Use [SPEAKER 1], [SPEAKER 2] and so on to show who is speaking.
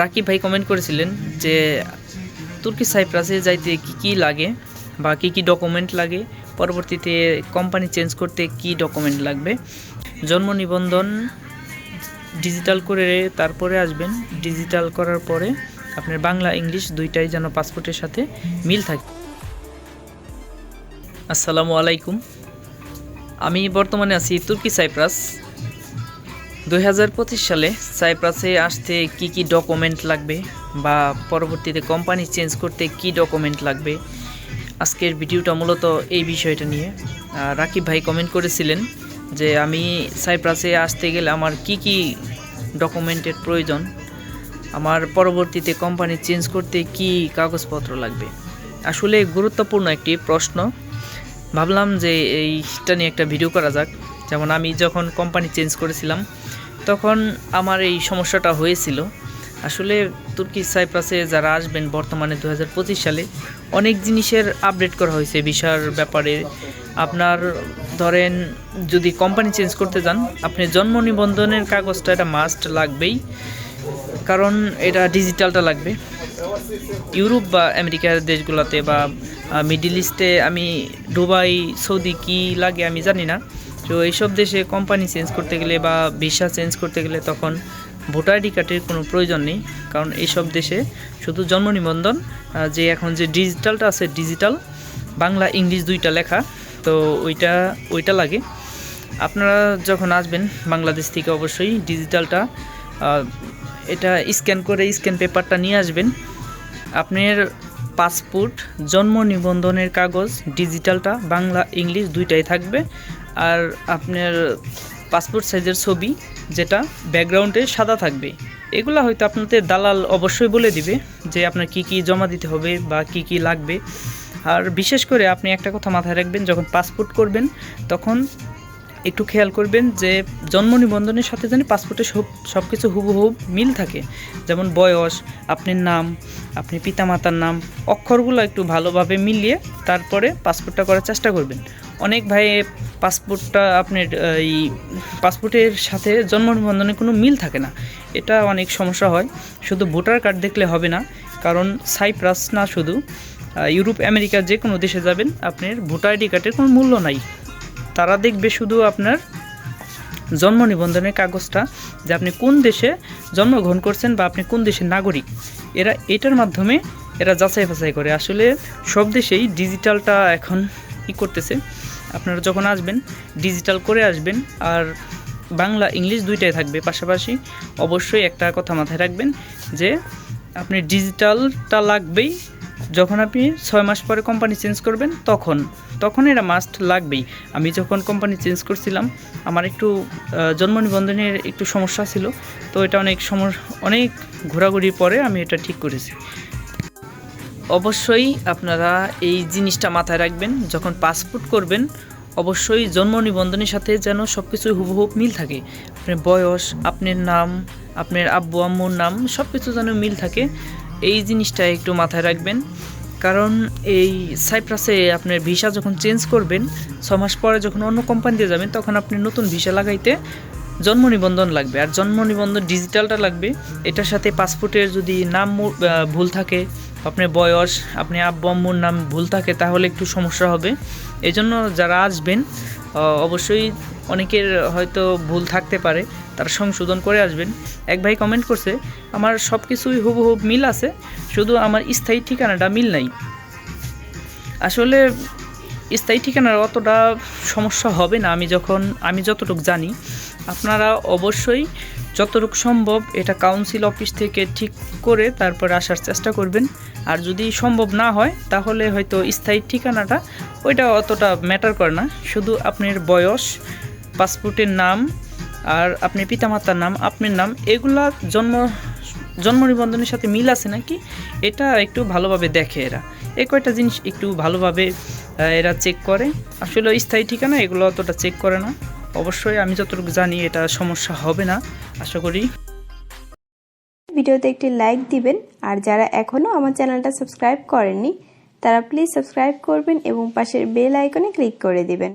[SPEAKER 1] রাকিব ভাই কমেন্ট করেছিলেন যে তুর্কি সাইপ্রাসে যাইতে কি কি লাগে বা কি কি ডকুমেন্ট লাগে? পরবর্তীতে কোম্পানি চেঞ্জ করতে কি ডকুমেন্ট লাগবে? জন্ম নিবন্ধন ডিজিটাল করে তারপরে আসবেন। ডিজিটাল করার পরে আপনার বাংলা, ইংলিশ দুইটাই যেন পাসপোর্টের সাথে মিল থাকে। আসসালামু আলাইকুম। আমি বর্তমানে আছি তুর্কি সাইপ্রাস দু হাজার পঁচিশ সালে সাইপ্রাসে আসতে কি কি ডকুমেন্ট লাগবে বা পরবর্তীতে কোম্পানি চেঞ্জ করতে কি ডকুমেন্ট লাগবে? আজকের ভিডিওটা মূলত এই বিষয়টা নিয়ে। রাকিব ভাই কমেন্ট করেছিলেন যে আমি সাইপ্রাসে আসতে গেলে আমার কি কি ডকুমেন্টের প্রয়োজন, আমার পরবর্তীতে কোম্পানি চেঞ্জ করতে কি কাগজপত্র লাগবে? আসলে গুরুত্বপূর্ণ একটি প্রশ্ন। ভাবলাম যে এইটা নিয়ে একটা ভিডিও করা যাক। যেমন আমি যখন কোম্পানি চেঞ্জ করেছিলাম, তখন আমার এই সমস্যাটা হয়েছিল। আসলে তুর্কি সাইপ্রাসে যারা আসবেন বর্তমানে দু হাজার পঁচিশ সালে, অনেক জিনিসের আপডেট করা হয়েছে ভিসার ব্যাপারে। আপনার ধরেন, যদি কোম্পানি চেঞ্জ করতে যান, আপনি জন্ম নিবন্ধনের কাগজটা এটা মাস্ট লাগবেই। কারণ এটা ডিজিটালটা লাগবে। ইউরোপ বা আমেরিকার দেশগুলোতে বা মিডিল ইস্টে আমি, দুবাই, সৌদি কি লাগে আমি জানি না। তো এইসব দেশে কোম্পানি চেঞ্জ করতে গেলে বা ভিসা চেঞ্জ করতে গেলে তখন ভোটার আইডি কার্ডের কোনো প্রয়োজন নেই। কারণ এইসব দেশে শুধু জন্ম নিবন্ধন যে এখন যে ডিজিটালটা আছে ডিজিটাল বাংলা, ইংলিশ দুইটা লেখা, তো ওইটা ওইটা লাগে। আপনারা যখন আসবেন বাংলাদেশ থেকে অবশ্যই ডিজিটালটা এটা স্ক্যান করে স্ক্যান পেপারটা নিয়ে আসবেন। আপনার পাসপোর্ট, জন্ম নিবন্ধনের কাগজ, ডিজিটালটা, বাংলা, ইংলিশ দুইটাই থাকবে। আর আপনার পাসপোর্ট সাইজের ছবি, যেটা ব্যাকগ্রাউন্ডে সাদা থাকবে। এগুলা হয়তো আপনাদের দালাল অবশ্যই বলে দিবে যে আপনার কি কি জমা দিতে হবে বা কি কি লাগবে। আর বিশেষ করে আপনি একটা কথা মাথায় রাখবেন, যখন পাসপোর্ট করবেন, তখন একটু খেয়াল করবেন যে জন্ম নিবন্ধনের সাথে যেন পাসপোর্টে সব সব কিছু হুবহু মিল থাকে। যেমন বয়স, আপনার নাম, আপনি পিতামাতার নাম, অক্ষরগুলো একটু ভালোভাবে মিলিয়ে তারপরে পাসপোর্টটা করার চেষ্টা করবেন। অনেক ভাই পাসপোর্টটা আপনার এই পাসপোর্টের সাথে জন্ম নিবন্ধনের কোনো মিল থাকে না। এটা অনেক সমস্যা হয়। শুধু ভোটার কার্ড দেখলে হবে না, কারণ সাইপ্রাস না শুধু। ইউরোপ, আমেরিকা যে কোনো দেশে যাবেন, আপনার ভোটার আইডি কার্ডের কোনো মূল্য নাই। তারা দেখবে শুধু আপনার জন্ম নিবন্ধনের কাগজটা যে আপনি কোন দেশে জন্মগ্রহণ করছেন বা আপনি কোন দেশের নাগরিক। এরা এটার মাধ্যমে এরা যাচাই বাছাই করে। আসলে সব দেশেই ডিজিটালটা এখন ই করতেছে। আপনারা যখন আসবেন, ডিজিটাল করে আসবেন আর বাংলা, ইংলিশ দুইটাই থাকবে। পাশাপাশি অবশ্যই একটা কথা মাথায় রাখবেন যে আপনি ডিজিটালটা লাগবেই যখন আপনি ছয় মাস পরে কোম্পানি চেঞ্জ করবেন, তখন তখন এটা মাস্ট লাগবেই। আমি যখন কোম্পানি চেঞ্জ করছিলাম, আমার একটু জন্ম নিবন্ধনের একটু সমস্যা ছিল, তো এটা অনেক সময় অনেক ঘোরাঘুরির পরে আমি এটা ঠিক করেছি। অবশ্যই আপনারা এই জিনিসটা মাথায় রাখবেন, যখন পাসপোর্ট করবেন, অবশ্যই জন্ম নিবন্ধনের সাথে যেন সব কিছু হুবহু মিল থাকে। আপনার বয়স, আপনার নাম, আপনার আব্বু, আম্মুর নাম সব কিছু যেন মিল থাকে। এই জিনিসটা একটু মাথায় রাখবেন। কারণ এই সাইপ্রাসে আপনার ভিসা যখন চেঞ্জ করবেন, ছ মাস পরে যখন অন্য কোম্পানিতে যাবেন, তখন আপনি নতুন ভিসা লাগাইতে জন্ম নিবন্ধন লাগবে। আর জন্ম নিবন্ধন ডিজিটালটা লাগবে। এটার সাথে পাসপোর্টের যদি নাম ভুল থাকে, আপনার বয়স, আপনি আব্বু নাম ভুল থাকে, তাহলে একটু সমস্যা হবে। এই জন্য যারা আসবেন অবশ্যই অনেকের হয়তো ভুল থাকতে পারে। তারা সংশোধন করে আসবেন। এক ভাই কমেন্ট করছে, আমার সব কিছুই হুবহু মিল আছে, শুধু আমার স্থায়ী ঠিকানাটা মিল নাই। আসলে স্থায়ী ঠিকানার অতটা সমস্যা হবে না, আমি যখন, আমি যতটুকু জানি। আপনারা অবশ্যই যতটুকু সম্ভব এটা কাউন্সিল অফিস থেকে ঠিক করে তারপর আসার চেষ্টা করবেন। আর যদি সম্ভব না হয়, তাহলে হয়তো স্থায়ী ঠিকানাটা ওইটা অতটা ম্যাটার করে না। শুধু আপনার বয়স পাসপোর্টের নাম আর আপনার পিতামাতার নাম, আপনার নাম, এগুলা জন্ম জন্ম নিবন্ধনের সাথে মিল আছে নাকি? এটা একটু ভালোভাবে দেখে এরা। এই কয়টা জিনিস একটু ভালোভাবে এরা চেক করে। আসলে স্থায়ী ঠিকানা এগুলো অতটা চেক করে না। অবশ্যই আমি যতটুকু জানি এটা সমস্যা হবে না, আশা করি।
[SPEAKER 2] ভিডিওতে একটি লাইক দিবেন, আর যারা এখনও আমার চ্যানেলটা সাবস্ক্রাইব করেননি, তারা প্লিজ সাবস্ক্রাইব করবেন এবং পাশের বেল আইকনে ক্লিক করে দিবেন।